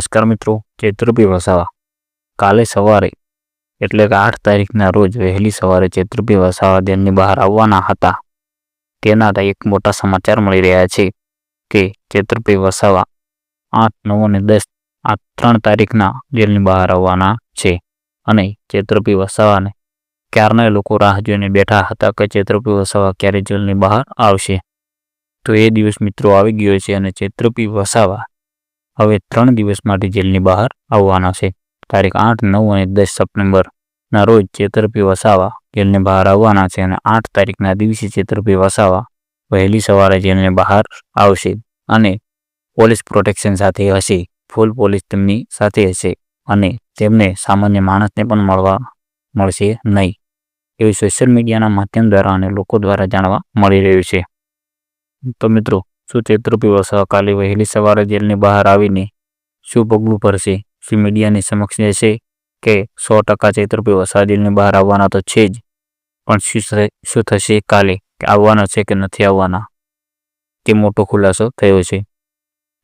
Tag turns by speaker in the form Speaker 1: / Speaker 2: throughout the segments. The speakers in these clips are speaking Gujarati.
Speaker 1: નમસ્કાર મિત્રો, ચૈત્રપી વસાવા. કાલે સવારે, એટલે કે આઠ તારીખના રોજ વહેલી સવારે ચૈત્રપી વસાવા જેલની બહાર આવવાના હતા. તેના એક મોટા સમાચાર મળી રહ્યા છે કે ચૈત્રપી વસાવા આઠ, નવ અને દસ આ ત્રણ તારીખના જેલની બહાર આવવાના છે. અને ચૈત્રપી વસાવાને ક્યારના લોકો રાહ જોઈને બેઠા હતા કે ચૈત્રપી વસાવા ક્યારે જેલની બહાર આવશે? તો એ દિવસ મિત્રો આવી ગયો છે અને ચૈત્રપી વસાવા હવે ત્રણ દિવસ માટે જેલની બહાર આવવાના છે. તારીખ આઠ, નવ અને દસ સપ્ટેમ્બરના રોજ ચેતરપી વસાવા જેલની બહાર આવવાના છે અને આઠ તારીખના દિવસે ચેતરપી વસાવા વહેલી સવારે જેલની બહાર આવશે અને પોલીસ પ્રોટેક્શન સાથે હશે. ફૂલ પોલીસ તેમની સાથે હશે અને તેમને સામાન્ય માણસને પણ મળવા મળશે નહીં. એવું સોશિયલ મીડિયાના માધ્યમ દ્વારા અને લોકો દ્વારા જાણવા મળી રહ્યું છે. તો મિત્રો શું ચૈત્રપી વસાવા કાલે વહેલી સવારે જેલની બહાર આવીને શું પગલું ભરશે શું મીડિયાની સમક્ષ જશે કે સો ટકા ચૈત્રપી વસા જેલની બહાર આવવાના તો છે જ. પણ શું શું થશે કાલે? કે આવવાના છે કે નથી આવવાના? તે મોટો ખુલાસો થયો છે.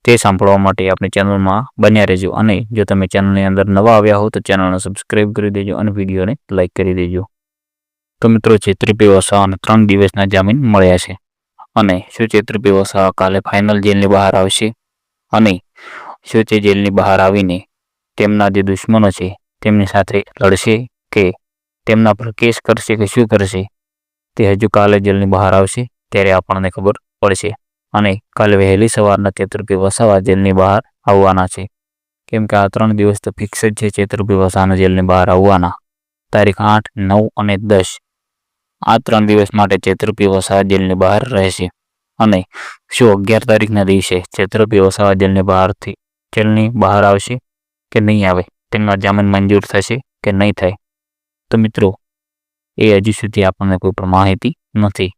Speaker 1: તે સાંભળવા માટે આપણી ચેનલમાં બન્યા રહેજો અને જો તમે ચેનલની અંદર નવા આવ્યા હો તો ચેનલને સબસ્ક્રાઈબ કરી દેજો અને વિડીયોને લાઇક કરી દેજો. તો મિત્રો ચૈત્રપી વસાવાને ત્રણ દિવસના જામીન મળ્યા છે. અને શું ચૈત્રપી વસાવા કાલે ફાઇનલ જેલની બહાર આવશે. અને તે જેલની બહાર આવીને તેમના જે દુશ્મનો છે, તેમની સાથે લડશે કે તેમના પર કેસ કરશે કે શું કરશે, તે હજુ કાલે જેલની બહાર આવશે, ત્યારે આપણને ખબર પડશે. અને કાલે વહેલી સવારના ચેતુર્પી વસાવા જેલની બહાર આવવાના છે. કેમ કે આ ત્રણ દિવસ તો ફિક્સ જ છે ચૈત્રપી વસાવાના જેલની બહાર આવવાના. તારીખ આઠ, નવ અને દસ આ ત્રણ દિવસ માટે ચેતરપી વસાવા જેલની બહાર રહેશે. અને શું અગિયાર તારીખના દિવસે ચેતરપી વસાવા જેલની બહારથી જેલની બહાર આવશે કે નહીં આવે? તેમના જામીન મંજૂર થશે કે નહીં થાય? તો મિત્રો, એ હજી સુધી આપણને કોઈ પણ માહિતી નથી.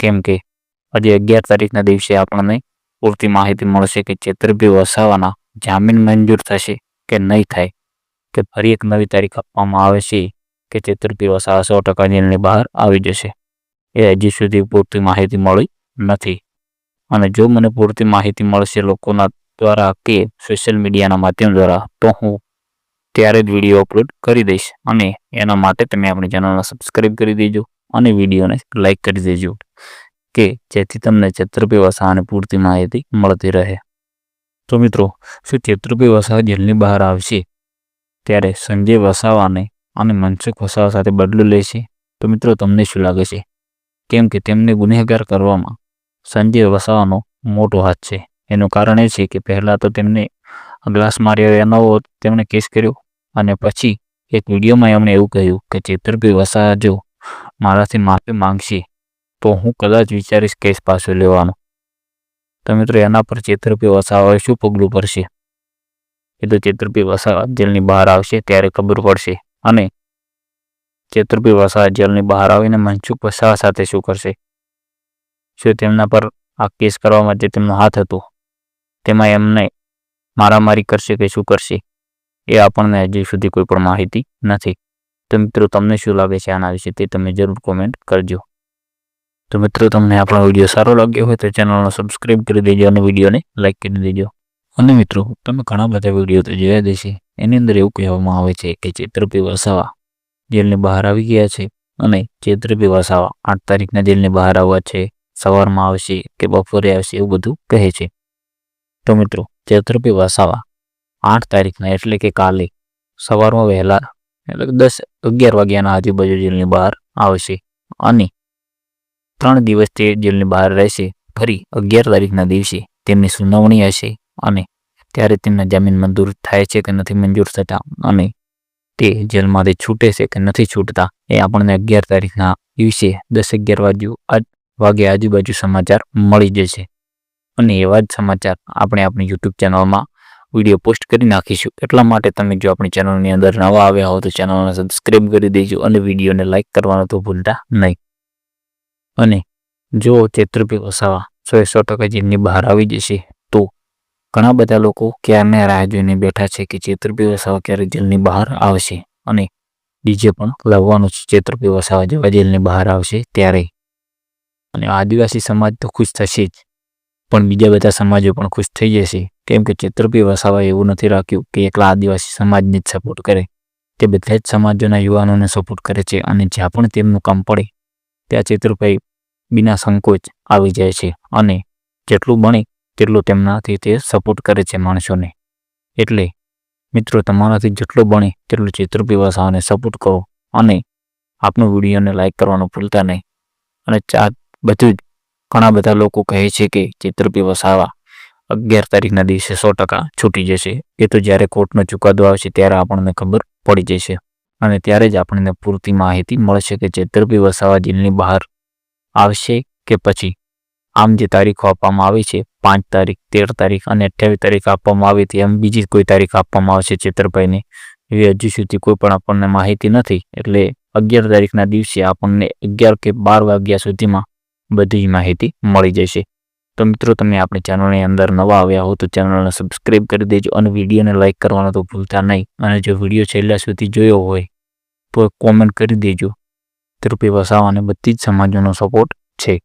Speaker 1: કેમ કે હજી અગિયાર તારીખના દિવસે આપણને પૂરતી માહિતી મળશે કે ચૈત્રપી વસાવાના જામીન મંજૂર થશે કે નહીં થાય? કે ફરી એક નવી તારીખ આપવામાં આવે છે કે ચૈત્રપી વસાવા સો ટકા નિર્ણય બહાર આવી જશે. એ હજી સુધી પૂરતી માહિતી મળી નથી. અને જો મને પૂરતી માહિતી મળશે લોકોના દ્વારા કે સોશિયલ મીડિયાના માધ્યમ દ્વારા, તો હું ત્યારે જ વીડિયો અપલોડ કરી દઈશ. અને એના માટે તમે આપણી ચેનલને સબસ્ક્રાઇબ કરી દેજો અને વિડીયોને લાઇક કરી દેજો કે જેથી તમને ચૈત્રપી વસાવાની પૂરતી માહિતી મળતી રહે. તો મિત્રો, શું ચૈત્રપી વસાવા જેલની બહાર આવશે? ત્યારે સંજય વસાવાને અને મનસુખ વસાવા સાથે બદલો લેશે તો મિત્રો, તમને શું લાગે છે? કેમ કે તેમને ગુનેગાર કરવામાં સંજય વસાવાનો મોટો હાથ છે. એનું કારણ એ છે કે પહેલાં તો તેમને ગ્લાસ માર્યો એનો તેમણે કેસ કર્યો અને પછી એક વિડીયોમાં એમણે એવું કહ્યું કે, ચેતરભાઈ વસાવા જો મારાથી માફી માંગશે, તો હું કદાચ વિચારીશ કેસ પાછો લેવાનો. તો મિત્રો, એના પર ચેતરભાઈ વસાવાએ શું પગલું ભરશે? એ તો ચેતરભાઈ વસાવા જેલની બહાર આવશે, ત્યારે ખબર પડશે. અને ચેતરભાઈ વસાવા જેલની બહાર આવીને મનસુખ વસાવા સાથે શું કરશે? શું તેમના પર આ કેસ કરવામાં જે તેમનો હાથ હતો? તેમાં એમને મારામારી કરશે કે શું કરશે? એ આપણને હજી સુધી કોઈ પણ માહિતી નથી. તો મિત્રો, તમને શું લાગે છે આના વિશે તે તમે જરૂર કોમેન્ટ કરજો. તો મિત્રો, તમને આપણો વીડિયો સારો લાગ્યો હોય તો ચેનલને સબસ્ક્રાઈબ કરી દેજો અને વિડીયોને લાઈક કરી દેજો. અને મિત્રો, તમે ઘણા બધા વીડિયો તો જોયા દેશે એની અંદર એવું કહેવામાં આવે છે કે ચેત્રપી વસાવા જેલની બહાર આવી ગયા છે અને ચેત્રપી વસાવા આઠ તારીખના જેલની બહાર આવવા છે, સવારમાં આવશે કે બપોરે આવશે એવું બધું કહે છે. તો મિત્રો, ચેત્રપી વસાવા આઠ તારીખના એટલે કે કાલે સવારમાં વહેલા એટલે દસ અગિયાર વાગ્યાના આજુબાજુ જેલની બહાર આવશે અને ત્રણ દિવસ તે જેલની બહાર રહેશે. ફરી અગિયાર તારીખના દિવસે તેમની સુનાવણી હશે. અને ત્યારે તેમના જામીન મંજૂર થાય છે કે નથી મંજૂર થતા અને તે જેલમાંથી છૂટે છે કે નથી છૂટતા એ આપણને અગિયાર તારીખના દિવસે દસ અગિયાર આજ- વાગે આજુબાજુ સમાચાર મળી જશે. અને એવા જ સમાચાર આપણે આપણી યુટ્યુબ ચેનલમાં વીડિયો પોસ્ટ કરી નાખીશું. એટલા માટે તમે જો આપણી ચેનલની અંદર નવા આવ્યા હો તો ચેનલને સબસ્ક્રાઈબ કરી દેજો અને વિડીયોને લાઇક કરવાનું તો ભૂલતા નહીં. અને જો ચૈત્રપી વસાવા સો સો ટકા જેમની બહાર આવી જશે ઘણા બધા લોકો ક્યારને રાહ જોઈને બેઠા છે કે ચેતરપી વસાવા ક્યારે જેલની બહાર આવશે અને ડીજે પણ લાવવાનું છે. ચેતરપી વસાવા જેવા જેલની બહાર આવશે ત્યારે. અને આદિવાસી સમાજ તો ખુશ થશે જ. પણ બીજા બધા સમાજો પણ ખુશ થઈ જશે. કેમ કે ચેતરપી વસાવાએ એવું નથી રાખ્યું કે એકલા આદિવાસી સમાજને જ સપોર્ટ કરે. તે બધા જ સમાજોના યુવાનોને સપોર્ટ કરે છે અને જ્યાં પણ તેમનું કામ પડે, ત્યાં ચેતરભાઈ બિના સંકોચ આવી જાય છે અને જેટલું બને તેટલું તેમનાથી તે સપોર્ટ કરે છે માણસોને. એટલે, મિત્રો, તમારાથી જેટલું બને તેટલું ચેતરપી વસાવાને સપોર્ટ કરો અને આપનો વિડીયોને લાઇક કરવાનું ભૂલતા નહીં. અને ચા, બધું જ ઘણા બધા લોકો કહે છે કે ચેતરપી વસાવા અગિયાર તારીખના દિવસે સો ટકા છૂટી જશે. એ તો જ્યારે કોર્ટનો ચુકાદો આવશે ત્યારે આપણને ખબર પડી જશે. અને ત્યારે જ આપણને પૂરતી માહિતી મળશે કે ચેતરપી વસાવા જેલની બહાર આવશે કે પછી. આમ જે તારીખો આપવામાં આવી છે, પાંચ તારીખ, તેર તારીખ અને અઠ્યાવીસ તારીખ આપવામાં આવી હતી, એમ બીજી કોઈ તારીખ આપવામાં આવશે ચેતરભાઈને? એવી હજુ સુધી કોઈ પણ આપણને માહિતી નથી, એટલે અગિયાર તારીખના દિવસે આપણને અગિયાર કે બાર વાગ્યા સુધીમાં બધી માહિતી મળી જશે. તો મિત્રો, તમે આપણી ચેનલની અંદર નવા આવ્યા હો, તો ચેનલને સબસ્ક્રાઈબ કરી દેજો અને વિડીયોને લાઇક કરવાનો તો ભૂલતા નહીં. અને જો વીડિયો છેલ્લા સુધી જોયો હોય, તો કોમેન્ટ કરી દેજો. તૃપ્તિ વસાવાને બધી જ સમાજોનો સપોર્ટ છે.